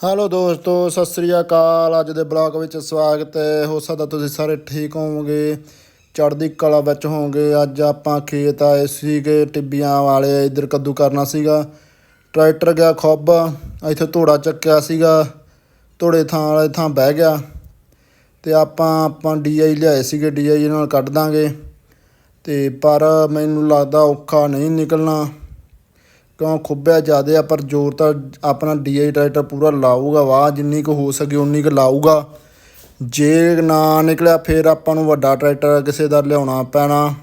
Hello ਦੋਸਤੋ, ਸਤਿ ਸ੍ਰੀ ਅਕਾਲ। ਅੱਜ ਦੇ ਬਲੌਗ ਵਿੱਚ ਸਵਾਗਤ ਹੈ। ਹੋ ਸਕਦਾ ਤੁਸੀਂ ਸਾਰੇ ਠੀਕ ਹੋਵੋਗੇ। ਚੜ੍ਹਦੀ ਕਲਾ ਵਿੱਚ ਹੋਵੋਗੇ। ਅੱਜ ਆਪਾਂ ਖੇਤ ਆਏ ਸੀਗੇ, ਟਿੱਬੀਆਂ ਵਾਲੇ। ਇੱਧਰ ਕੱਦੂ ਕਰਨਾ ਸੀਗਾ। ਟਰੈਕਟਰ ਗਿਆ ਖੁੱਬ। ਇੱਥੇ ਧੋੜਾ ਚੱਕਿਆ ਸੀਗਾ। ਧੋੜੇ ਥਾਂ ਵਾਲੇ ਥਾਂ ਬਹਿ ਗਿਆ। ਤੇ ਆਪਾਂ ਆਪਾਂ ਡੀਆਈ ਲਿਆਏ ਸੀਗੇ। ਡੀਆਈ ਨਾਲ ਕੱਢ ਦਾਂਗੇ। ਤੇ ਪਰ ਮੈਨੂੰ ਲੱਗਦਾ ਔਖਾ ਨਹੀਂ ਨਿਕਲਣਾ। ਕਿਉਂ ਖੁੱਬਿਆ ਜ਼ਿਆਦੇ ਆ, ਪਰ ਜ਼ੋਰ ਤਾਂ ਆਪਣਾ ਡੀਆਈ ਟਰੈਕਟਰ ਪੂਰਾ ਲਾਊਗਾ, ਵਾਹ ਜਿੰਨੀ ਕੁ ਹੋ ਸਕੇ ਉਨੀ ਕੁ ਲਾਊਗਾ। ਜੇ ਨਾ ਨਿਕਲਿਆ, ਫਿਰ ਆਪਾਂ ਨੂੰ ਵੱਡਾ ਟਰੈਕਟਰ ਕਿਸੇ ਦਾ ਲਿਆਉਣਾ ਪੈਣਾ।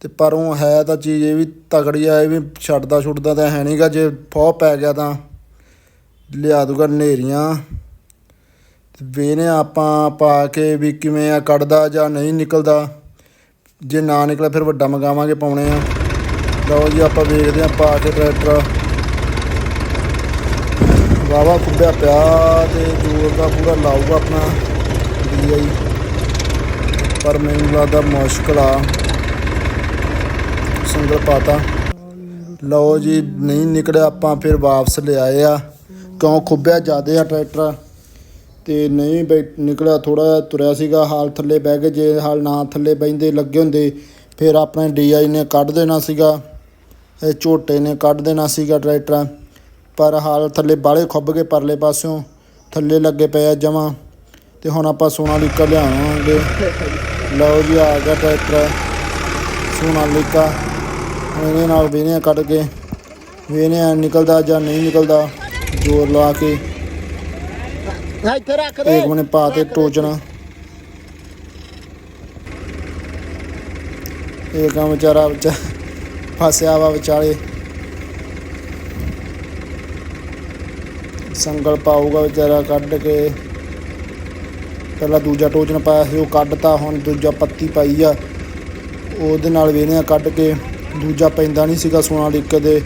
ਤੇ ਪਰ ਉਹ ਹੈ ਤਾਂ ਚੀਜ਼ ਇਹ ਵੀ ਤਕੜੀ ਆ, ਇਹ ਵੀ ਛੱਡਦਾ ਛੁੱਟਦਾ ਤਾਂ ਹੈ ਨਹੀਂਗਾ ਜੇ ਫੋਹ ਪੈ ਗਿਆ ਤਾਂ ਲਿਆ ਦੂਗਾ ਨੇਰੀਆਂ ਤੇ ਵੇਨੇ ਆਪਾਂ ਪਾ ਕੇ ਵੀ ਕਿਵੇਂ ਆ, ਕੱਢਦਾ ਜਾਂ ਨਹੀਂ ਨਿਕਲਦਾ। ਜੇ ਨਾ ਨਿਕਲਿਆ, ਫਿਰ ਵੱਡਾ ਮੰਗਾਵਾਂਗੇ ਪਾਉਣੇ ਆ। ਲਓ ਜੀ, ਆਪਾਂ ਵੇਖਦੇ ਹਾਂ ਪਾ ਕੇ ਟਰੈਕਟਰ ਵਾਵਾ ਖੁੱਬਿਆ ਪਿਆ ਤੇ ਜੋਰ ਦਾ ਪੂਰਾ ਲਾਊਗਾ ਆਪਣਾ ਡੀਆਈ। ਪਰ ਮੈਨੂੰ ਲੱਗਦਾ ਮੁਸ਼ਕਲ ਆ। ਸਿੰਗਲ ਪਾਤਾ। ਲਓ ਜੀ, ਨਹੀਂ ਨਿਕਲਿਆ, ਆਪਾਂ ਫਿਰ ਵਾਪਸ ਲਿਆਏ ਆ। ਕਿਉਂ ਖੁੱਬਿਆ ਜ਼ਿਆਦੇ ਆ ਟਰੈਕਟਰ ਤੇ ਨਹੀਂ ਬੈ ਨਿਕਲਿਆ ਥੋੜਾ ਤੁਰਿਆ ਸੀਗਾ, ਹਾਲ ਥੱਲੇ ਬਹਿ ਗਏ। ਜੇ ਹਾਲ ਨਾ ਥੱਲੇ ਬੈਂਦੇ ਲੱਗੇ ਹੁੰਦੇ, ਫਿਰ ਆਪਣੇ ਡੀਆਈ ਨੇ ਕੱਢ ਦੇਣਾ ਸੀਗਾ। ਝੋਟੇ ਨੇ ਕੱਢ ਦੇਣਾ ਸੀਗਾ ਟਰੈਕਟਰ। ਪਰ ਹਾਲ ਥੱਲੇ ਬਾਲੇ ਖੁੱਬ ਗਏ ਪਰਲੇ ਪਾਸਿਓਂ। ਥੱਲੇ ਲੱਗੇ ਪਏ ਆ ਜਮਾਂ ਤੇ ਹੁਣ ਆਪਾਂ ਸੋਨਾਲੀਕਾ ਲਿਆਵਾਂਗੇ। ਲਓ ਜੀ ਆ ਗਿਆ ਟਰੈਕਟਰ। ਸੋਨਾਲੀਕਾ ਹੁਣ ਇਹਦੇ ਨਾਲ ਵੇਨੇ ਕੱਢ ਕੇ। ਵੇਨੇ ਨਿਕਲਦਾ ਜਾਂ ਨਹੀਂ ਨਿਕਲਦਾ ਜ਼ੋਰ ਲਾ ਕੇ। ਇੱਥੇ ਰੱਖ ਦੇ। ਇੱਕ ਮਨੇ ਪਾ ਤੇ ਟੋਚਣਾ। ਇਹ ਕੰਮ ਵਿਚਾਰਾ ਵਿਚਾ ਫਸਿਆ ਵਾ ਵਿਚਾਲੇ। ਸੰਗਲ ਪਾਊਗਾ ਵਿਚਾਰਾ ਕੱਢ ਕੇ। ਪਹਿਲਾਂ ਦੂਜਾ ਟੋਚਨ ਪਾਇਆ ਸੀ ਉਹ ਕੱਢਤਾ ਹੁਣ ਦੂਜਾ ਪੱਤੀ ਪਾਈ ਆ। ਉਹਦੇ ਨਾਲ ਵੇਨੇ ਕੱਢ ਕੇ ਦੂਜਾ ਪੈਂਦਾ ਨਹੀਂ ਸੀਗਾ ਸੋਨਾ ਲਿਕ ਦੇ।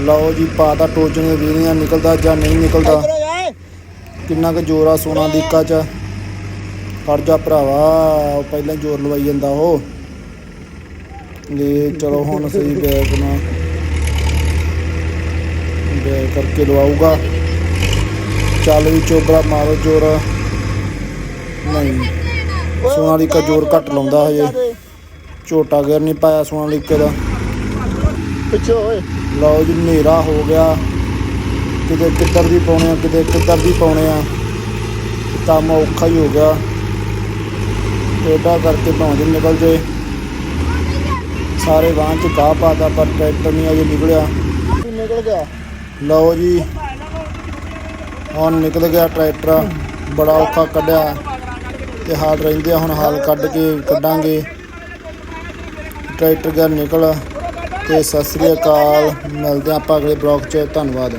ਲਓ ਜੀ ਪਾਤਾ ਟੋਚਨ ਵੇਨੇ ਨਿਕਲਦਾ ਜਾਂ ਨਹੀਂ ਨਿਕਲਦਾ। ਕਿੰਨਾ ਕੁ ਜ਼ੋਰ ਆ ਸੋਨਾ ਲੀਕਾ ਚ। ਖੜ ਜਾ ਭਰਾਵਾ ਉਹ ਪਹਿਲਾਂ ਜ਼ੋਰ ਲਵਾਈ ਜਾਂਦਾ ਉਹ। ਲੈ ਚਲੋ ਹੁਣ ਸਹੀ ਬੈਕ ਨਾ ਬੈਕ ਕਰਕੇ ਲਵਾਊਗਾ। ਚੱਲ ਵੀ ਚੋਬਰਾ ਮਾਰੋ ਜ਼ੋਰ। ਨਹੀਂ ਸੋਨਾਲੀਕਾ ਜ਼ੋਰ ਘੱਟ ਲਾਉਂਦਾ ਹਜੇ। ਝੋਟਾ ਗੇਰ ਨਹੀਂ ਪਾਇਆ ਸੋਨਾਲੀਕੇ ਦਾ। ਪਿੱਛੇ ਓਏ ਲਓ ਜੀ ਹਨੇਰਾ ਹੋ ਗਿਆ। ਕਿਤੇ ਕਿੱਧਰ ਦੀ ਪਾਉਣੇ ਆ ਕਿਤੇ ਕਿੱਧਰ ਦੀ ਪਾਉਣੇ ਆ। ਕੰਮ ਔਖਾ ਹੀ ਹੋ ਗਿਆ। ਇਹਦਾ ਕਰਕੇ ਭਾਵੇਂ ਨਿਕਲ ਜੇ। ਸਾਰੇ ਵਾਹਨ ਚ ਗਾਹ ਪਾਤਾ, ਪਰ ਟਰੈਕਟਰ ਨਹੀਂ ਅਜੇ ਨਿਕਲਿਆ। ਨਿਕਲ ਗਿਆ ਲਓ ਜੀ, ਹੁਣ ਨਿਕਲ ਗਿਆ ਟਰੈਕਟਰ। ਬੜਾ ਔਖਾ ਕੱਢਿਆ। ਤੇ ਹਾਲ ਰਹਿੰਦੇ ਆ, ਹੁਣ ਹਾਲ ਕੱਢ ਕੇ ਕੱਢਾਂਗੇ। ਟਰੈਕਟਰ ਗਿਆ ਨਿਕਲ, ਤੇ ਸਤਿ ਸ੍ਰੀ ਅਕਾਲ। ਮਿਲਦੇ ਹਾਂ ਆਪਾਂ ਅਗਲੇ ਬਲੌਗ 'ਚ। ਧੰਨਵਾਦ।